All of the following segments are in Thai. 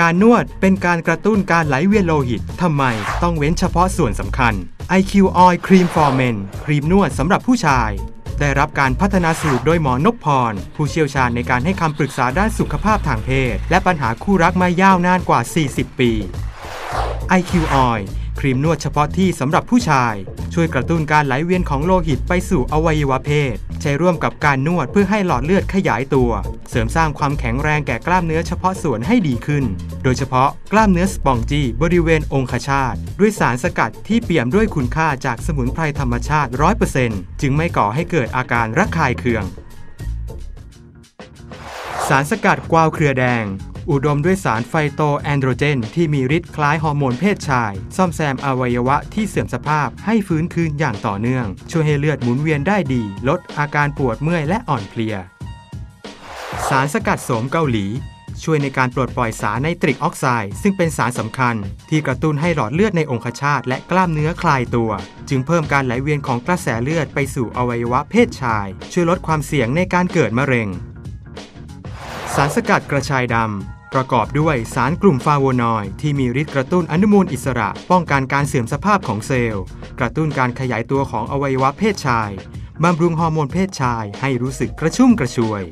การนวดเป็นการกระตุ้นการไหลเวียนโลหิต ทำไมต้องเว้นเฉพาะส่วนสำคัญ IQ Oil Cream for Men ครีมนวดสำหรับผู้ชาย ได้รับการพัฒนาสูตรโดยหมอนพพร ผู้เชี่ยวชาญในการให้คำปรึกษาด้านสุขภาพทางเพศ และปัญหาคู่รักมายาวนานกว่า 40 ปี IQ Oil รีมนวดเฉพาะที่สำหรับผู้ชาย ช่วยกระตุ้นการไหลเวียนของโลหิตไปสู่อวัยวะเพศ ใช้ร่วมกับการนวดเพื่อให้หลอดเลือดขยายตัว เสริมสร้างความแข็งแรงแก่กล้ามเนื้อเฉพาะส่วนให้ดีขึ้น โดยเฉพาะกล้ามเนื้อสปองจีบริเวณองคชาตด้วยสารสกัดที่เปี่ยมด้วยคุณค่าจากสมุนไพรธรรมชาติ 100%จึงไม่ก่อให้เกิดอาการระคายเคือง สารสกัดกวาวเครือแดง อุดมด้วยสารไฟโตแอนโดรเจน ที่มีฤทธิ์คล้ายฮอร์โมนเพศชาย ซ่อมแซมอวัยวะที่เสื่อมสภาพให้ฟื้นคืนอย่างต่อเนื่อง ช่วยให้เลือดหมุนเวียนได้ดี ลดอาการปวดเมื่อยและอ่อนเพลีย สารสกัดโสมเกาหลีช่วยในการปลดปล่อยสารไนตริกออกไซด์ซึ่งเป็นสารสำคัญ ที่กระตุ้นให้หลอดเลือดในองคชาตและกล้ามเนื้อคลายตัว จึงเพิ่มการไหลเวียนของกระแสเลือดไปสู่อวัยวะเพศชาย ช่วยลดความเสี่ยงในการเกิดมะเร็ง สารสกัดกระชายดำ ประกอบด้วยสารกลุ่มฟาโวนอยด์ที่มีฤทธิ์กระตุ้นอนุมูลอิสระ ป้องกันการเสื่อมสภาพของเซลล์ กระตุ้นการขยายตัวของอวัยวะเพศชายบำรุงฮอร์โมนเพศชายให้รู้สึกกระชุ่มกระชวย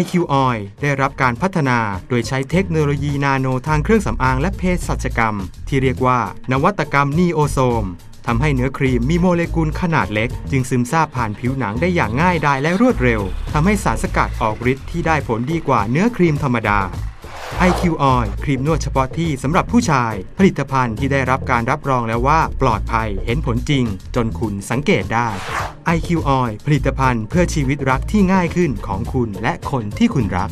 IQ Oil ได้รับการพัฒนาโดยใช้เทคโนโลยีนาโนทางเครื่องสำอางและเภสัชกรรม ที่เรียกว่านวัตกรรมนีโอโซม ทำให้เนื้อครีมมีโมเลกุลขนาดเล็ก จึงซึมซาบผ่านผิวหนังได้อย่างง่ายดายและรวดเร็วทำให้สารสกัดออกฤทธิ์ที่ได้ผลดีกว่าเนื้อครีมธรรมดา IQ Oil ครีมนวดเฉพาะที่สำหรับผู้ชาย ผลิตภัณฑ์ที่ได้รับการรับรองแล้วว่าปลอดภัยเห็นผลจริง จนคุณสังเกตได้ IQ Oil ผลิตภัณฑ์เพื่อชีวิตรักที่ง่ายขึ้นของคุณและคนที่คุณรัก